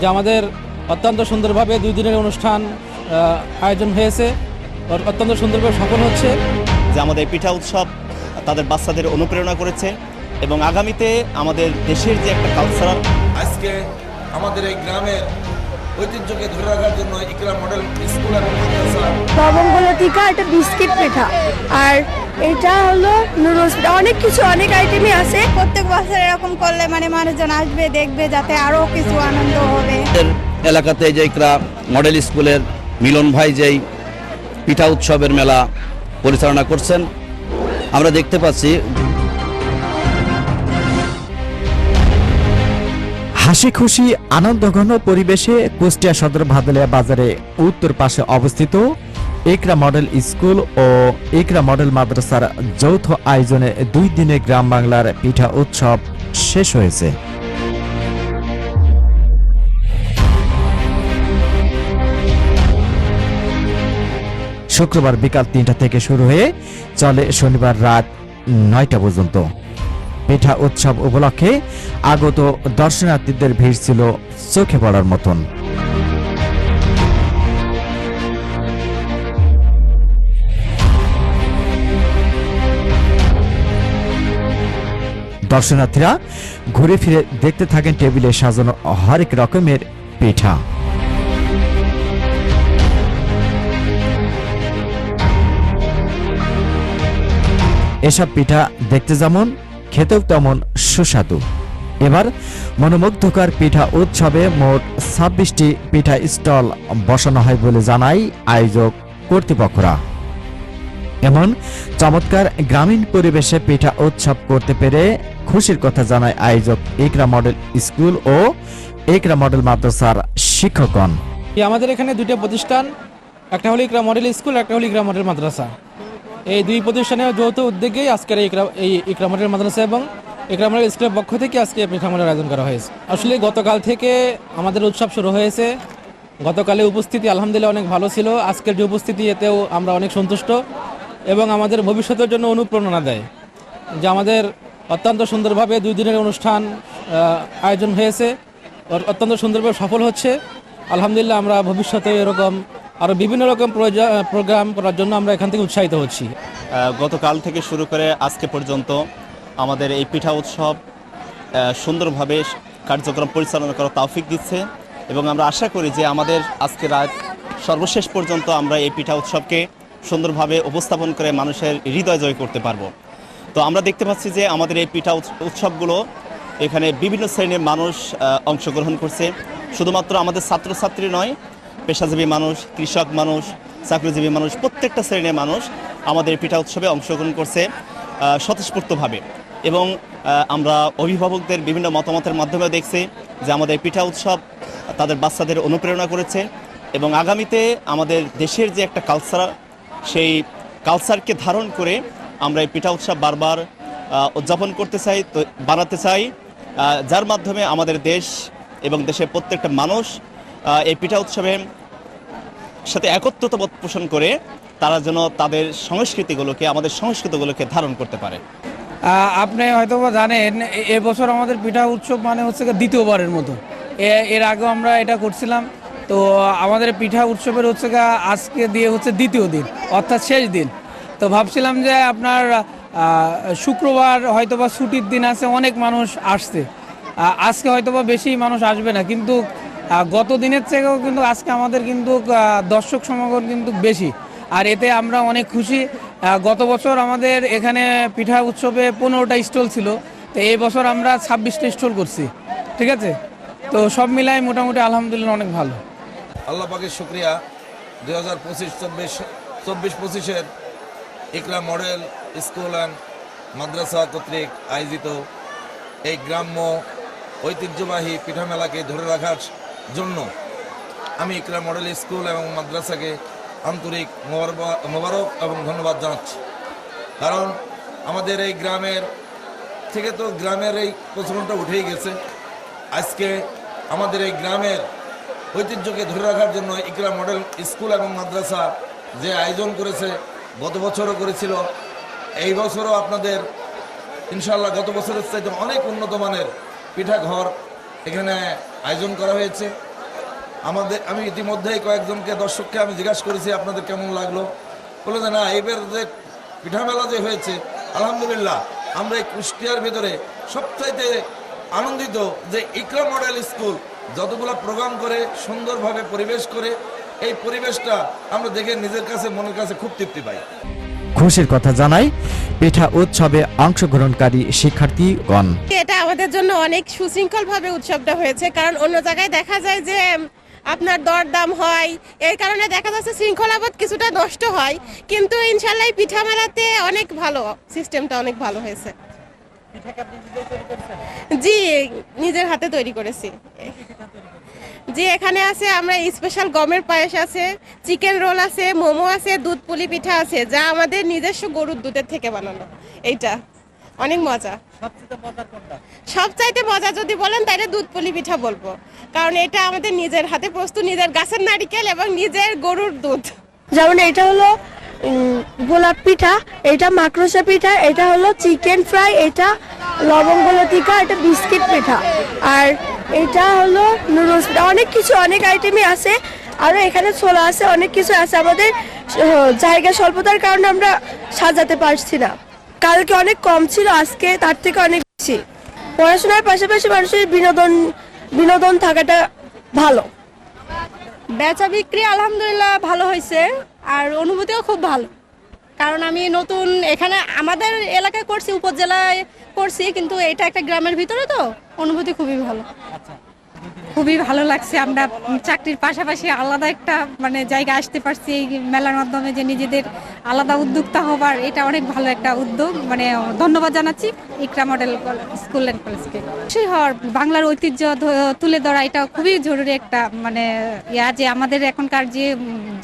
যে আমাদের অত্যন্ত সুন্দরভাবে দুই দিনের অনুষ্ঠান আয়োজন হয়েছে। অত্যন্ত সুন্দরভাবে সফল হচ্ছে। যে আমাদের পিঠা উৎসব তাদের বাচ্চাদের অনুপ্রেরণা করেছে এবং আগামীতে আমাদের দেশের যে একটা কালচারাল আজকে আমাদের এই গ্রামের ঐতিহ্যকে ধরে রাখার জন্য ইকরা মডেল স্কুল এবং মাদ্রাসা। লবঙ্গলো টিকা এটা বিস্কিট পিঠা। আর এটা হলো নুডলস অনেক কিছু অনেক আইটেমই আছে। প্রত্যেক বছর এরকম করলে মানে মানুষজন আসবে দেখবে যাতে আরও কিছু আনন্দ হবে। এলাকাতে যে ইকরা মডেল স্কুলের মিলন ভাই যেই পিঠা উৎসবের মেলা পরিচালনা করছেন আমরা দেখতে পাচ্ছি হাসি খুশি আনন্দঘন পরিবেশে কুষ্টিয়া সদর ভাদলিয়া বাজারে উত্তর পাশে অবস্থিত একরা মডেল স্কুল ও একরা মডেল মাদ্রাসার যৌথ আয়োজনে দুই দিনে গ্রাম বাংলার পিঠা উৎসব শেষ হয়েছে। শুক্রবার বিকাল তিনটা থেকে শুরু হয়ে চলে শনিবার রাত নয়টা পর্যন্ত। পিঠা উৎসব উপলক্ষে আগত দর্শনার্থীদের ভিড় ছিল চোখে পড়ার মতন। দর্শনার্থীরা ঘুরে ফিরে দেখতে থাকেন টেবিলে সাজানো হরেক রকমের পিঠা। এসব পিঠা দেখতে যেমন খেতেও তেমন সুস্বাদু। এবার মনোমুগ্ধকর পিঠা উৎসবে মোট ছাব্বিশটি পিঠা স্টল বসানো হয় বলে জানায় আয়োজক কর্তৃপক্ষরা। এমন চমৎকার গ্রামীণ পরিবেশে পিঠা উৎসব করতে পেরে খুশির কথা জানায় আয়োজক একরা মডেল স্কুল ও একরা মডেল মাদ্রাসার শিক্ষকগণ। আমাদের এখানে দুইটা প্রতিষ্ঠান, একটা হলো ইকরা মডেল স্কুল, একটা হলো ইকরা মডেল মাদ্রাসা। এই দুই প্রতিষ্ঠানের যৌথ উদ্যোগেই আজকের এই ইকরা এই ইকরা মডেল মাদ্রাসা এবং ইকরা মডেল স্কুলের পক্ষ থেকে আজকে পিঠা আয়োজন করা হয়েছে। আসলে গতকাল থেকে আমাদের উৎসব শুরু হয়েছে। গতকালে উপস্থিতি আলহামদুলিল্লাহ অনেক ভালো ছিল। আজকের যে উপস্থিতি, এতেও আমরা অনেক সন্তুষ্ট এবং আমাদের ভবিষ্যতের জন্য অনুপ্রেরণা দেয়। যে আমাদের অত্যন্ত সুন্দরভাবে দুই দিনের অনুষ্ঠান আয়োজন হয়েছে। অত্যন্ত সুন্দরভাবে সফল হচ্ছে। আলহামদুলিল্লাহ আমরা ভবিষ্যতে এরকম আরও বিভিন্ন রকম প্রোগ্রাম করার জন্য আমরা এখান থেকে উৎসাহিত হচ্ছি। গতকাল থেকে শুরু করে আজকে পর্যন্ত আমাদের এই পিঠা উৎসব সুন্দরভাবে কার্যক্রম পরিচালনা করার তৌফিক দিচ্ছে এবং আমরা আশা করি যে আমাদের আজকে রাত সর্বশেষ পর্যন্ত আমরা এই পিঠা উৎসবকে সুন্দরভাবে উপস্থাপন করে মানুষের হৃদয় জয় করতে পারব। তো আমরা দেখতে পাচ্ছি যে আমাদের এই পিঠা উৎস- উৎসবগুলো এখানে বিভিন্ন শ্রেণির মানুষ অংশগ্রহণ করছে। শুধুমাত্র আমাদের ছাত্রছাত্রী নয় পেশাজীবী মানুষ, কৃষক মানুষ, চাকরিজীবী মানুষ, প্রত্যেকটা শ্রেণির মানুষ আমাদের পিঠা উৎসবে অংশগ্রহণ করছে স্বতঃস্ফূর্তভাবে। এবং আমরা অভিভাবকদের বিভিন্ন মতামতের মাধ্যমেও দেখছি যে আমাদের পিঠা উৎসব তাদের বাচ্চাদের অনুপ্রেরণা করেছে এবং আগামীতে আমাদের দেশের যে একটা কালচার সেই কালচারকে ধারণ করে আমরা এই পিঠা উৎসব বারবার উদযাপন করতে চাই, তো বানাতে চাই যার মাধ্যমে আমাদের দেশ এবং দেশের প্রত্যেকটা মানুষ এই পিঠা উৎসবে সাথে একত্রতা বোধ পোষণ করে তারা যেন তাদের সংস্কৃতিগুলোকে, আমাদের সংস্কৃতিগুলোকে ধারণ করতে পারে। আপনি হয়তো জানেন এবছর আমাদের পিঠা উৎসব মানে হচ্ছে দ্বিতীয়বারের মতো। এর আগেও আমরা এটা করছিলাম। তো আমাদের পিঠা উৎসবের হচ্ছে আজকে দিয়ে হচ্ছে দ্বিতীয় দিন, অর্থাৎ শেষ দিন। তো ভাবছিলাম যে আপনার শুক্রবার হয়তো বা ছুটির দিন আছে, অনেক মানুষ আসছে। আজকে হয়তো বা বেশি মানুষ আসবে না, কিন্তু গত দিনের থেকেও কিন্তু আজকে আমাদের কিন্তু দর্শক সমাগম কিন্তু বেশি। আর এতে আমরা অনেক খুশি। গত বছর আমাদের এখানে পিঠা উৎসবে পনেরোটা স্টল ছিল। তো এই বছর আমরা ছাব্বিশটা স্টল করছি। ঠিক আছে? তো সব মিলাই মোটামুটি আলহামদুলিল্লাহ অনেক ভালো। আল্লাহ পাকের শুক্রিয়া। দুই হাজার পঁচিশ, চব্বিশ চব্বিশ পঁচিশের Iqra model school and Madrasa কর্তৃক আয়োজিত এই গ্রাম্য ঐতিহ্যবাহী পিঠা মেলাকে ধরে রাখার জন্য আমি ইকরা মডেল স্কুল এবং মাদ্রাসাকে আন্তরিক মোবারক এবং ধন্যবাদ জানাচ্ছি। কারণ আমাদের এই গ্রামের, থেকে তো গ্রামের এই প্রচলনটা উঠেই গেছে। আজকে আমাদের এই গ্রামের ঐতিহ্যকে ধরে রাখার জন্য ইকরা মডেল স্কুল এবং মাদ্রাসা যে আয়োজন করেছে, গত বছরও করেছিল। এই বছরও আপনাদের ইনশাল্লাহ গত বছরের চাইতে অনেক উন্নত মানের পিঠা ঘর এখানে আয়োজন করা হয়েছে। আমাদের আমি ইতিমধ্যেই কয়েকজনকে, দর্শককে আমি জিজ্ঞাসা করেছি, আপনাদের কেমন লাগল? বলে যে, না, এবার যে পিঠা মেলা যে হয়েছে, আলহামদুলিল্লাহ, আমরা এই কুষ্টিয়ার ভিতরে সবচাইতে আনন্দিত যে ইকরা মডেল স্কুল, যতগুলো প্রোগ্রাম করে, সুন্দরভাবে পরিবেশ করে, এই পরিবেশটা আমরা দেখে নিজের কাছে, মনের কাছে খুব তৃপ্তি পাই। খুশির কথা জানাই পিঠা উৎসবে অংশগ্রহণকারী শিক্ষার্থীগণ। এটা আমাদের জন্য অনেক সুশৃঙ্খল ভাবে উৎসবটা হয়েছে, কারণ অন্য জায়গায় দেখা যায় যে আপনার দরদাম হয়, এর কারণে দেখা যাচ্ছে শৃঙ্খলাবোধ কিছুটা নষ্ট হয়, কিন্তু ইনশাল্লাহ পিঠা মেলাতে অনেক ভালো সিস্টেমটা অনেক ভালো হয়েছে। জি নিজের হাতে তৈরি করেছি। জি এখানে আছে আমরা স্পেশাল গমের পায়েস আছে চিকেন রোল আছে মোমো আছে দুধ পুলি পিঠা আছে যা আমাদের নিজস্ব গরুর দুধের থেকে বানানো। এইটা অনেক মজা। সবচাইতে মজা যদি বলেন তাহলে দুধ পুলি পিঠা বলব। কারণ এটা আমাদের নিজের হাতে প্রস্তুত নিজের গাছের নারিকেল এবং নিজের গরুর দুধ। যেমন এটা হলো গোলাপ পিঠা, এটা মাকড়সা পিঠা, এটা হলো চিকেন ফ্রাই, এটা লবঙ্গ লতিকা, এটা বিস্কিট পিঠা। আর এটা হলো নুডলস অনেক কিছু, অনেক আইটেমই আছে। আরও এখানে ছোলা আছে, অনেক কিছু আছে। আমাদের জায়গা স্বল্পতার কারণে আমরা সাজাতে পারছি না। কালকে অনেক কম ছিল, আজকে তার থেকে অনেক বেশি। পড়াশোনার পাশাপাশি মানুষের বিনোদন বিনোদন থাকাটা ভালো। বেচা বিক্রি আলহামদুলিল্লাহ ভালো হয়েছে, আর অনুভূতিও খুব ভালো। কারণ আমি নতুন, এখানে আমাদের এলাকায় করছি, উপজেলায় করছি, কিন্তু এটা একটা গ্রামের ভিতরে তো অনুভূতি খুবই ভালো। খুবই ভালো লাগছে। আমরা চাকরির পাশাপাশি আলাদা একটা মানে জায়গা আসতে পারছি এই মেলার মাধ্যমে যে নিজেদের আলাদা উদ্যোক্তা হবার। এটা অনেক ভালো একটা উদ্যোগ। মানে ধন্যবাদ জানাচ্ছি ইকরা মডেল স্কুল অ্যান্ড কলেজকে। খুশি হওয়ার, বাংলার ঐতিহ্য তুলে ধরা এটা খুবই জরুরি একটা মানে ইয়া যে আমাদের এখনকার যে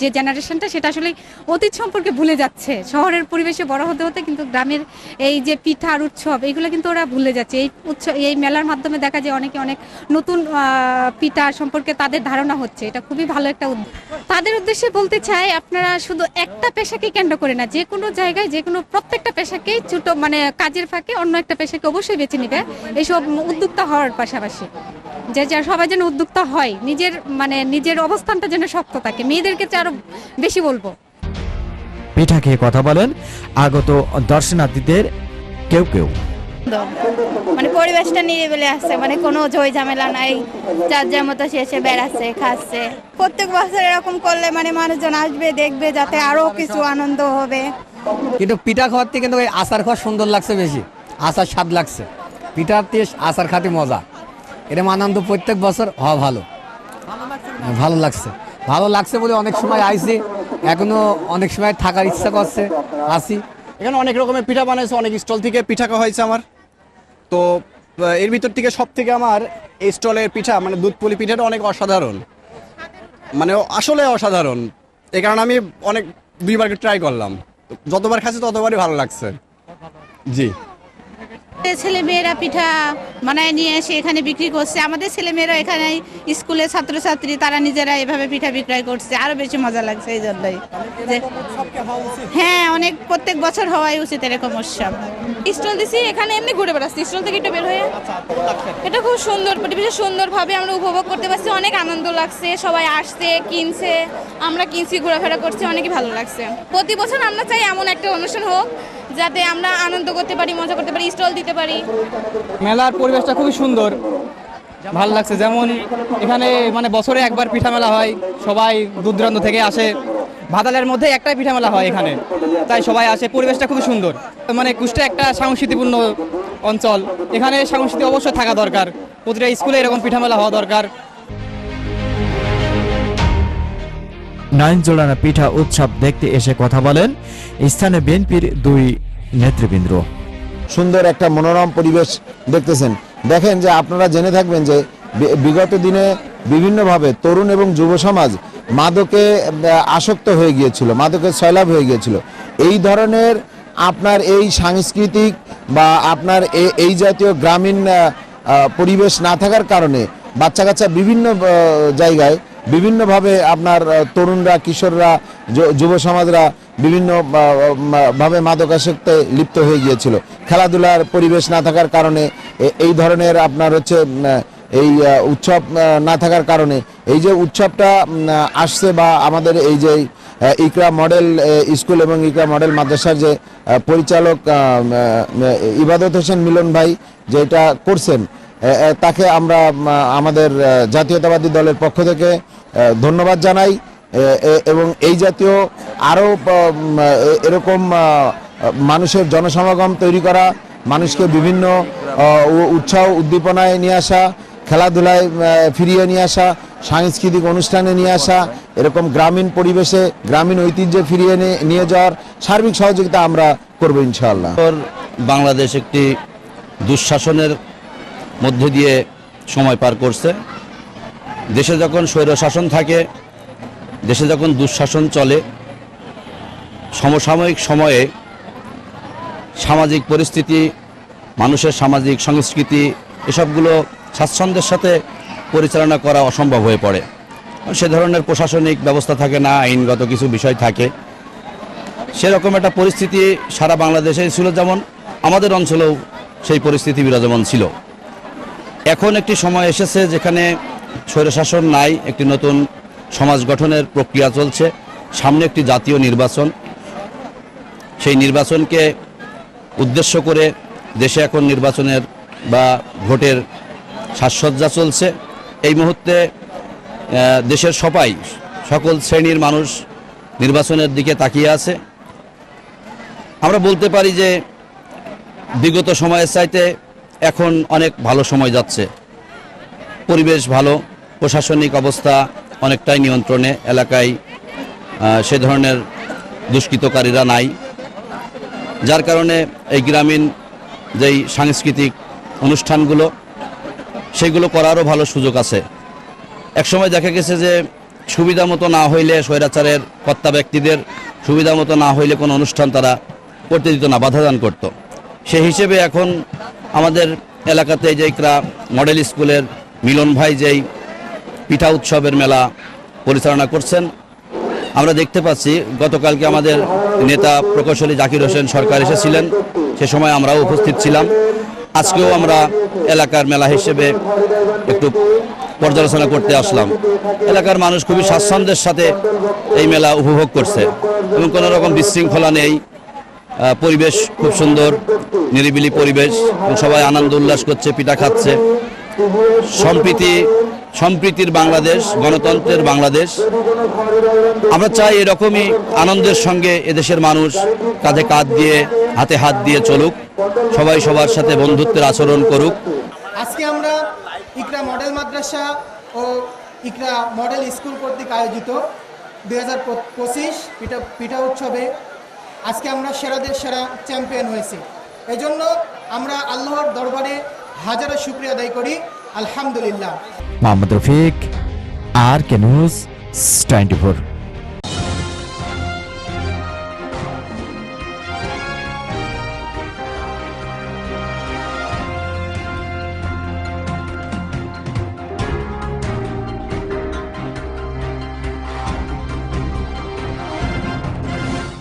যে জেনারেশনটা, সেটা আসলে অতীত সম্পর্কে ভুলে যাচ্ছে। শহরের পরিবেশে বড় হতে হতে কিন্তু গ্রামের এই যে পিঠার উৎসব এইগুলো কিন্তু ওরা ভুলে যাচ্ছে। এই উৎসব এই মেলার মাধ্যমে দেখা যায় অনেকে অনেক নতুন পিঠা সম্পর্কে তাদের ধারণা হচ্ছে, এটা খুবই ভালো একটা তাদের উদ্দেশ্যে বলতে চাই, আপনারা শুধু একটা পেশাকে কেন্দ্র করে না, যে কোনো জায়গায়, যে কোনো প্রত্যেকটা পেশাকেই ছোট মানে কাজের ফাঁকে অন্য একটা পেশাকে অবশ্যই বেছে নেবে। এইসব উদ্যোক্তা হওয়ার পাশাপাশি, যে যা সবাই যেন উদ্যোক্তা হয়, নিজের মানে নিজের অবস্থানটা যেন শক্ত থাকে মেয়েদের ক্ষেত্রে আরও বেশি বলব। পিঠা খেয়ে কথা বলেন, আগত দর্শনার্থীদের কেউ কেউ। মানে পরিবেশটা নিরিবিলি আসছে মানে কোনো ঝই ঝামেলা নাই যার যার মতো সে এসে বেড়াচ্ছে খাচ্ছে। প্রত্যেক বছর এরকম করলে মানে মানুষজন আসবে দেখবে যাতে আরও কিছু আনন্দ হবে। কিন্তু পিঠা খাওয়ার থেকে কিন্তু ওই আচার খাওয়া সুন্দর লাগছে বেশি। আচার স্বাদ লাগছে। পিঠার দিয়ে আচার খাতে মজা। এরকম আনন্দ প্রত্যেক বছর হওয়া ভালো। ভালো লাগছে। ভালো লাগছে বলে অনেক সময় আইছি। এখনও অনেক সময় থাকার ইচ্ছা করছে। আসি। এখানে অনেক রকমের পিঠা বানাইছে অনেক স্টল থেকে পিঠা খাওয়া হয়েছে আমার। তো এর ভিতর থেকে সব থেকে আমার এই স্টলের পিঠা মানে দুধ পুলি পিঠাটা অনেক অসাধারণ। মানে আসলে অসাধারণ। এই কারণে আমি অনেক দুইবার ট্রাই করলাম। যতবার খাচ্ছি ততবারই ভালো লাগছে। জি। ছেলে মেয়েরা পিঠা বানায় নিয়ে এসে এখানে বিক্রি করছে আমাদের ছেলে মেয়েরা এখানে স্কুলের ছাত্রছাত্রী তারা নিজেরা এভাবে পিঠা বিক্রয় করছে আরও বেশি মজা লাগছে এই জন্যই। হ্যাঁ অনেক প্রত্যেক বছর হওয়াই উচিত এরকম উৎসব। স্টল দিছি এখানে এমনি ঘুরে বেড়াচ্ছি। স্টল থেকে একটু বের হয়ে এটা খুব সুন্দর পরিবেশে সুন্দরভাবে আমরা উপভোগ করতে পারছি অনেক আনন্দ লাগছে সবাই আসছে কিনছে আমরা কিনছি ঘোরাফেরা করছি অনেকই ভালো লাগছে। প্রতি বছর আমরা চাই এমন একটা অনুষ্ঠান হোক যাতে আমরা আনন্দ করতে পারি, মজা করতে পারি, স্টল দিতে পারি। মেলার পরিবেশটা খুবই সুন্দর, ভালো লাগছে। যেমন এখানে মানে বছরে একবার পিঠা মেলা হয়, সবাই দূর দূরান্ত থেকে আসে। ভাদালের মধ্যে একটাই পিঠা মেলা হয় এখানে, তাই সবাই আসে। পরিবেশটা খুবই সুন্দর। মানে কুষ্টিয়া একটা সংস্কৃতিপূর্ণ অঞ্চল। এখানে সংস্কৃতি অবশ্যই থাকা দরকার। প্রতিটা স্কুলে এরকম পিঠা মেলা হওয়া দরকার। নয়ন জোড়ানা পিঠা উৎসব দেখতে এসে কথা বলেন স্থানে বিএনপির দুই নেতৃবৃন্দ। সুন্দর একটা মনোরম পরিবেশ দেখতেছেন। দেখেন যে আপনারা জেনে থাকবেন যে বিগত দিনে বিভিন্নভাবে তরুণ এবং যুব সমাজ মাদকে আসক্ত হয়ে গিয়েছিল মাদকে সয়লাভ হয়ে গিয়েছিল। এই ধরনের আপনার এই সাংস্কৃতিক বা আপনার এই জাতীয় গ্রামীণ পরিবেশ না থাকার কারণে বাচ্চা কাচ্চা বিভিন্ন জায়গায় বিভিন্নভাবে আপনার তরুণরা, কিশোররা যুব সমাজরা বিভিন্ন ভাবে মাদকাসক্তে লিপ্ত হয়ে গিয়েছিল। খেলাধুলার পরিবেশ না থাকার কারণে এই ধরনের আপনার হচ্ছে এই উৎসব না থাকার কারণে, এই যে উৎসবটা আসছে বা আমাদের এই যে ইকরা মডেল স্কুল এবং ইকরা মডেল মাদ্রাসার যে পরিচালক ইবাদত হোসেন মিলন ভাই, যেটা করছেন তাকে আমরা আমাদের জাতীয়তাবাদী দলের পক্ষ থেকে ধন্যবাদ জানাই। এবং এই জাতীয় আরও এরকম মানুষের জনসমাগম তৈরি করা, মানুষকে বিভিন্ন উৎসাহ উদ্দীপনায় নিয়ে আসা, খেলাধুলায় ফিরিয়ে নিয়ে আসা, সাংস্কৃতিক অনুষ্ঠানে নিয়ে আসা, এরকম গ্রামীণ পরিবেশে, গ্রামীণ ঐতিহ্যে ফিরিয়ে নিয়ে- যাওয়ার সার্বিক সহযোগিতা আমরা করব ইনশাআল্লাহ। বাংলাদেশ একটি দুঃশাসনের মধ্যে দিয়ে সময় পার করছে। দেশে যখন স্বৈরশাসন থাকে, দেশে যখন দুঃশাসন চলে, সমসাময়িক সময়ে সামাজিক পরিস্থিতি, মানুষের সামাজিক সংস্কৃতি, এসবগুলো স্বাচ্ছন্দ্যের সাথে পরিচালনা করা অসম্ভব হয়ে পড়ে। সে ধরনের প্রশাসনিক ব্যবস্থা থাকে না, আইনগত কিছু বিষয় থাকে। সেরকম একটা পরিস্থিতি সারা বাংলাদেশে ছিল যেমন, আমাদের অঞ্চলেও সেই পরিস্থিতি বিরাজমান ছিল। এখন একটি সময় এসেছে যেখানে স্বৈরশাসন নাই, একটি নতুন সমাজ গঠনের প্রক্রিয়া চলছে, সামনে একটি জাতীয় নির্বাচন। সেই নির্বাচনকে উদ্দেশ্য করে দেশে এখন নির্বাচনের বা ভোটের সাজসজ্জা চলছে। এই মুহূর্তে দেশের সবাই, সকল শ্রেণির মানুষ নির্বাচনের দিকে তাকিয়ে আছে। আমরা বলতে পারি যে বিগত সময়ের চাইতে এখন অনেক ভালো সময় যাচ্ছে। পরিবেশ ভালো, প্রশাসনিক অবস্থা অনেকটাই নিয়ন্ত্রণে, এলাকায় সে ধরনের দুষ্কৃতকারীরা নাই। যার কারণে এই গ্রামীণ যেই সাংস্কৃতিক অনুষ্ঠানগুলো, সেগুলো করারও ভালো সুযোগ আছে। একসময় দেখা গেছে যে সুবিধা মতো না হইলে স্বৈরাচারের কর্তা ব্যক্তিদের সুবিধা মতো না হইলে কোনো অনুষ্ঠান তারা করতে দিত না বাধাদান করত। সেই হিসেবে এখন আমাদের এলাকাতে যে মডেল স্কুলের মিলন ভাই যেই পিঠা উৎসবের মেলা পরিচালনা করছেন, আমরা দেখতে পাচ্ছি গতকালকে আমাদের নেতা প্রকৌশলী জাকির হোসেন সরকার এসেছিলেন, সে সময় আমরাও উপস্থিত ছিলাম। আজকেও আমরা এলাকার মেলা হিসেবে একটু পর্যালোচনা করতে আসলাম। এলাকার মানুষ খুবই স্বাচ্ছন্দ্যের সাথে এই মেলা উপভোগ করছে এবং কোনো রকম বিশৃঙ্খলা নেই। পরিবেশ খুব সুন্দর, নিরিবিলি পরিবেশ সবাই আনন্দ উল্লাস করছে, পিঠা খাচ্ছে। সম্প্রীতি, সম্প্রীতির বাংলাদেশ, গণতন্ত্রের বাংলাদেশ। আমরা চাই এরকমই আনন্দের সঙ্গে এদেশের মানুষ কাঁধে কাঁধ দিয়ে, হাতে হাত দিয়ে চলুক, সবাই সবার সাথে বন্ধুত্বের আচরণ করুক। আজকে আমরা ইকরা মডেল মাদ্রাসা ও ইকরা মডেল স্কুল কর্তৃক আয়োজিত দুই হাজার পঁচিশ পিঠা পিঠা উৎসবে আজকে আমরা সেরাদের সেরা চ্যাম্পিয়ন হয়েছি। এজন্য আমরা আল্লাহর দরবারে হাজারো শুক্রিয়া আদায় করি। আলহামদুলিল্লাহ। Mohammad Rafiq, R K news twenty